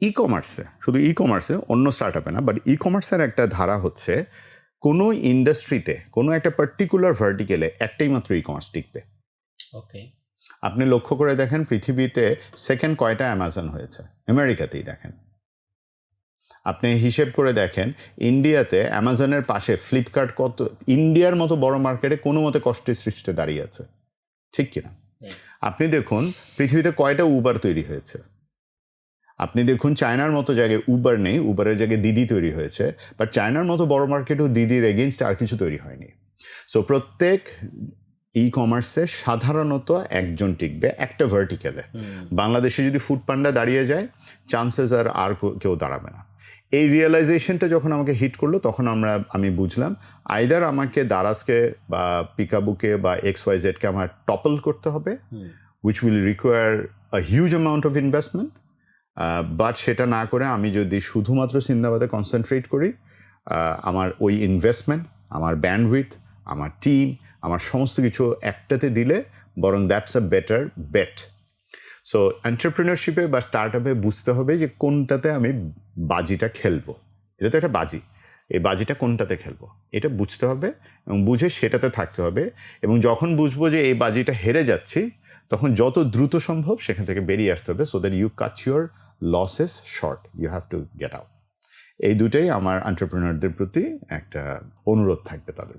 ই কমার্সে শুধু ই কমার্সে অন্য স্টার্ট আপে না বাট ই কমার্সের একটা ধারা হচ্ছে কোনো ইন্ডাস্ট্রিতে কোনো একটা পার্টিকুলার ভার্টিকেলে একটাই মাত্র ই কমার্স টিকবে। ওকে আপনি লক্ষ্য করে দেখেন পৃথিবীতে সেকেন্ড কয়টা অ্যামাজন হয়েছে আমেরিকাতেই দেখেন। আপনি হিসেব করে দেখেন ইন্ডিয়াতে অ্যামাজনের পাশে ফ্লিপকার্ট কত ইন্ডিয়ার মতো বড় মার্কেটে কোনো মতে কষ্টের সৃষ্টিতে দাঁড়িয়ে আছে। ঠিক কিনা? আপনি দেখুন পৃথিবীতে কয়টা উবার তৈরি হয়েছে। আপনি দেখুন চায়নার মতো জায়গায় উবার নেই উবারের জায়গায় দিদি তৈরি হয়েছে বাট চায়নার মতো বড় মার্কেটেও দিদির এগেনস্ট আর কিছু তৈরি হয়নি। সো প্রত্যেক ই কমার্সে সাধারণত একজন টিকবে একটা ভার্টিক্যালে বাংলাদেশে যদি ফুড পান্ডা দাঁড়িয়ে যায় চান্সেস আর আর কেউ দাঁড়াবে না। এই রিয়েলাইজেশনটা যখন আমাকে হিট করল তখন আমরা আমি বুঝলাম আইদার আমাকে দারাজকে বা পিকাবুকে বা এক্স ওয়াই জেডকে আমার টপল করতে হবে which will require a huge amount of investment but সেটা না করে আমি যদি শুধুমাত্র সিন্দাবাদে কনসেন্ট্রেট করি আমার ওই ইনভেস্টমেন্ট আমার ব্যান্ডউইথ আমার টিম আমার সমস্ত কিছু একটাতে দিলে বরং that's a better bet so এন্টারপ্রিনারশিপে বা স্টার্ট আপে বুঝতে হবে যে কোনটাতে আমি বাজিটা খেলব। এটা তো একটা বাজি। এই বাজিটা কোনটাতে খেলব? এটা বুঝতে হবে এবং বুঝে সেটাতে থাকতে হবে এবং যখন বুঝব যে এই বাজিটা হেরে যাচ্ছি তখন যত দ্রুত সম্ভব সেখান থেকে বেরিয়ে আসতে হবে so that you catch your losses short you have to get out এই দুটাই আমার অন্টারপ্রিনারদের প্রতি একটা অনুরোধ থাকবে তাদের